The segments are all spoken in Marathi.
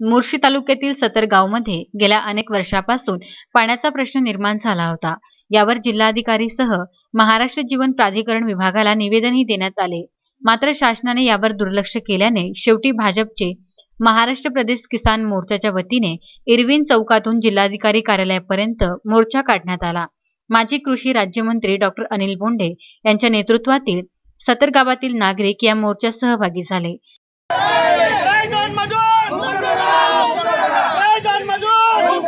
मोर्शी तालुक्यातील सतर गावमध्ये गेल्या अनेक वर्षापासून पाण्याचा प्रश्न निर्माण झाला होता. यावर जिल्हाधिकारीसह महाराष्ट्र जीवन प्राधिकरण विभागाला निवेदनही देण्यात आले. मात्र शासनाने यावर दुर्लक्ष केल्याने शेवटी भाजपचे महाराष्ट्र प्रदेश किसान मोर्चाच्या वतीने इरविन चौकातून जिल्हाधिकारी कार्यालयापर्यंत मोर्चा काढण्यात आला. माजी कृषी राज्यमंत्री डॉक्टर अनिल बोंडे यांच्या नेतृत्वातील सतर गावातील नागरिक या मोर्चात सहभागी झाले. रायगड मधून रायगड मधून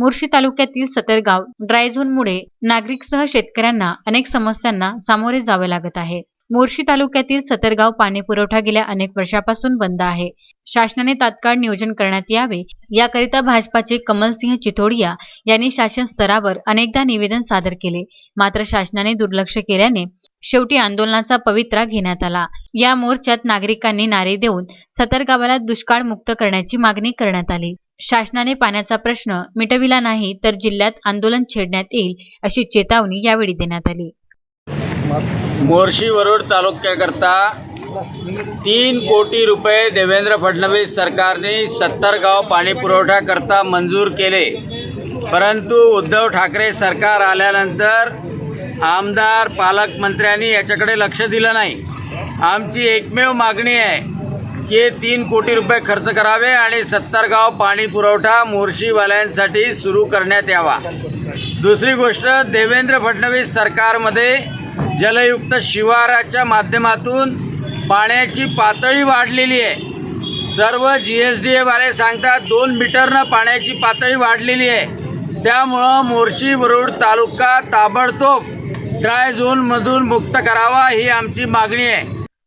मुर्शी तालुक्यातील सतरगाव ड्राय झोनमुळे नागरिकसह शेतकऱ्यांना अनेक समस्यांना सामोरे जावे लागत आहे. मोर्शी तालुक्यातील सतरगाव पाणी पुरवठा गेल्या अनेक वर्षापासून बंद आहे. शासनाने तात्काळ नियोजन करण्यात यावे याकरिता भाजपाचे कमलसिंह चिथोडिया यांनी शासन स्तरावर अनेकदा निवेदन सादर केले. मात्र शासनाने दुर्लक्ष केल्याने शेवटी आंदोलनाचा पवित्रा घेण्यात आला. या मोर्चात नागरिकांनी नारे देऊन सतरगावाला दुष्काळ मुक्त करण्याची मागणी करण्यात आली. शासनाने पाण्याचा प्रश्न मिटविला नाही तर जिल्ह्यात आंदोलन छेडण्यात येईल अशी चेतावणी यावेळी देण्यात आली. मोर्शी वरुड तालुक्याकरता तीन कोटी रुपये देवेंद्र फडणवीस सरकारने सत्तर गाव पाणी पुरवठा करता मंजूर केले. परंतु उद्धव ठाकरे सरकार आल्यानंतर आमदार पालकमंत्र्यांनी याच्याकडे लक्ष दिलं नाही. आमची एकमेव मागणी आहे के तीन कोटी रुपये खर्च करावे आणि सत्तर गाव पाणी पुरवठा मोर्शीवाल्यांसाठी सुरू करण्यात यावा. दुसरी गोष्ट देवेंद्र फडणवीस सरकारमध्ये जलयुक्त शिवाराच्या माध्यमातून पाण्याची पातळी वाढलेली आहे. सर्व जी एस डी एवाले सांगतात दोन मीटरनं पाण्याची पातळी वाढलेली आहे. त्यामुळं मोर्शी वरुड तालुका ताबडतोब ड्राय झोनमधून मुक्त करावा ही आमची मागणी आहे.